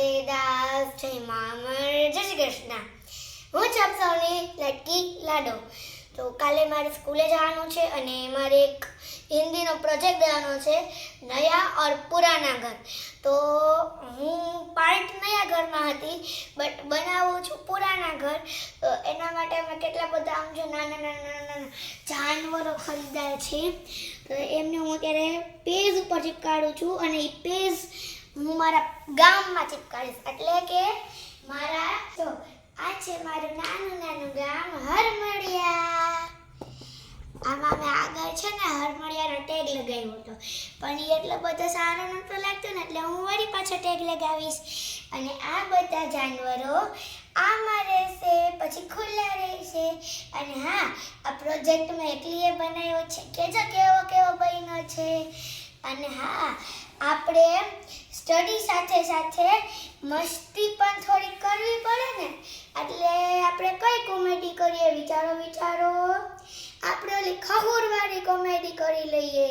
રાધે દાસ જય મામર જય શ્રી કૃષ્ણ. હું છું આપ સૌની લટકી લાડો. તો કાલે મારે સ્કૂલે જવાનું છે અને મારે એક હિન્દીનો પ્રોજેક્ટ દેવાનો છે, નયા ઓર પુરાના ઘર. તો હું પાર્ટ નયા ઘરમાં હતી બટ બનાવું છું પુરાના ઘર. તો એના માટે અમે કેટલા બધા આમ જો નાના નાના નાના જાનવરો ખરીદાય છે. તો એમને હું અત્યારે પેજ ઉપર ચીપકાડું છું અને એ પેજ હું મારા ગામમાં ચીપકાડીશ એટલે કે મારા જો આ છે મારું નાનું નાનું ગામ હરમળિયા આમાં મેં આગળ છે ને હરમળિયાનો ટેગ લગાવ્યો હતો. પણ એ એટલો બધો સારો નહોતો લાગતો ને, એટલે હું વળી પાછો ટેગ લગાવીશ. અને આ બધા જાનવરો આમાં રહેશે, પછી ખુલ્લા રહેશે. અને હા, આ પ્રોજેક્ટ મેં એકલીએ બનાવ્યો છે. કે જો કેવો કેવો બન્યો છે. અને હા, આપણે સ્ટડી સાથે સાથે મસ્તી પણ થોડી કરવી પડે ને? એટલે આપણે કઈ કોમેડી કરીએ? વિચારો વિચારો. આપણે ઓલી ખહુરવાળી કોમેડી કરી લઈએ.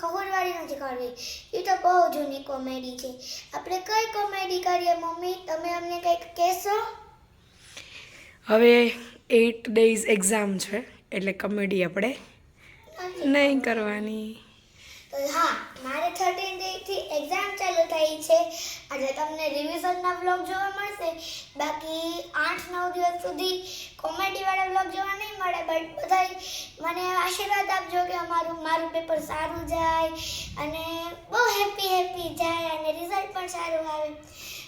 ખહુરવાળી નથી કરવી. એ તો બહુ જૂની કોમેડી છે. આપણે કઈ કોમેડી કરીએ મમ્મી? તમે અમને કંઈક કહેશો? હવે એટ ડેઝ એક્ઝામ છે. એટલે કોમેડી આપણે નહીં કરવાની. હા, મારે થર્ટીન ડેથી એક્ઝામ ચાલુ થઈ છે. એટલે તમને રિવિઝનના બ્લોગ જોવા મળશે. બાકી આઠ નવ દિવસ સુધી કોમેડીવાળા બ્લોગ જોવા નહીં મળે બટ બધા મને આશીર્વાદ આપજો કે અમારું, મારું પેપર સારું જાય અને બહુ હેપી હેપી જાય અને રિઝલ્ટ પણ સારું આવે.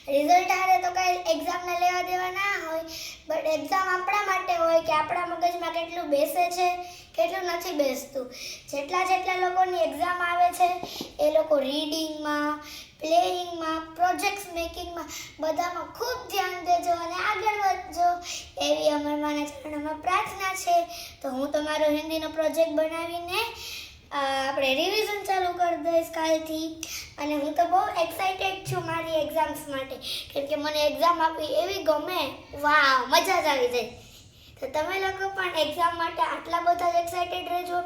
રિઝલ્ટ આવે તો કાંઈ એક્ઝામને લેવા દેવા ના હોય બટ એક્ઝામ આપણા માટે હોય કે આપણા મગજમાં કેટલું બેસે છે. કેટલું નથી બેસતું. જેટલા જેટલા લોકોની એક્ઝામ આવે છે, એ લોકો રીડિંગમાં પ્લેઇંગમાં પ્રોજેક્ટ્સ મેકિંગમાં બધામાં ખૂબ ધ્યાન દેજો અને આગળ વધજો. એવી અમારાના ચરણોમાં પ્રાર્થના છે. તો હું તમારો હિન્દીનો પ્રોજેક્ટ બનાવીને આપણે રિવિઝન ચાલુ કરી દઈશ કાલથી. અને હું તો બહુ એક્સાઇટેડ છું મારી એક્ઝામ્સ માટે. કેમ કે મને એક્ઝામ આપવી એવી ગમે. વાવ, મજા જ આવી જાય. તો તમે લોકો પણ એક્ઝામ માટે આટલા બધા એક્સાઇટેડ રહેજો.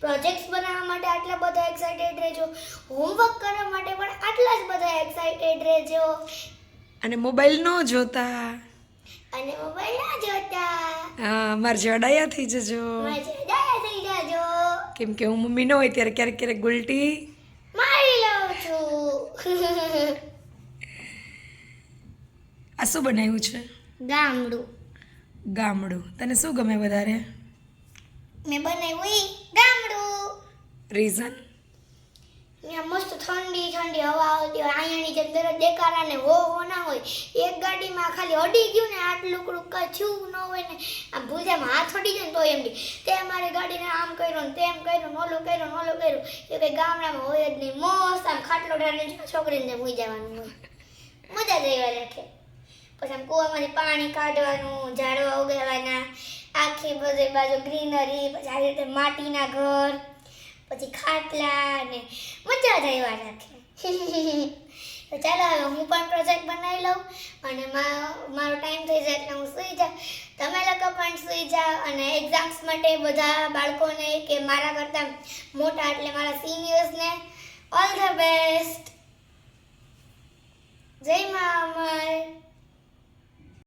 પ્રોજેક્ટ્સ બનાવવા માટે આટલા બધા એક્સાઇટેડ રહેજો. હોમવર્ક કરવા માટે પણ આટલા જ બધા એક્સાઇટેડ રહેજો. અને મોબાઈલ ન જોતા. અને મોબાઈલ ન જોતા. હા માર જડાયા થઈ જજો. જડાયા થઈ જજો. કેમ કે હું મમ્મી ન હોય ત્યારે ક્યારેક ક્યારેક ગુલટી મારી લઉં છું. આ શું બનાવ્યું છે? ગામડું. ગામડું. તને શું ગમે વધારે? મેં બનાવ્યું ગામડું. રીઝન? ત્યાં મસ્ત ઠંડી ઠંડી હવા આવતી હોય અહીંયાની જેમ દરરોજ દેખાડા ને હો હો ના હોય એક ગાડીમાં ખાલી અડી ગયું ને આટલું કડું કચ્યું ન હોય ને આમ ભૂજામાં હાથ અડી જાય ને તો એમ બી તે મારી ગાડીને આમ કર્યું ને તેમ કર્યું ને ઓલું કર્યું ને ઓલું કર્યું. એ કંઈ ગામડામાં હોય જ નહીં. મસ્ત આમ ખાટલો ઢાળીને છોકરીને હોઈ જવાનું હોય. મજા જ એવા રાખે. પછી આમ કૂવામાંથી પાણી કાઢવાનું, ઝાડવા ઉગાડવાના, આખી બધી બાજુ ગ્રીનરી, પછી આવી રીતે માટીના ઘર, પછી ખાટલા ને મજા જ આવ્યા રાખે તો ચાલો હવે હું પણ પ્રોજેક્ટ બનાવી લઉં અને મારો ટાઈમ થઈ જાય એટલે હું સૂઈ જાઉં. તમે લોકો પણ સૂઈ જાઓ અને એક્ઝામ્સ માટે બધા બાળકોને કે મારા કરતાં મોટા એટલે મારા સિનિયર્સને ઓલ ધ બેસ્ટ જય મા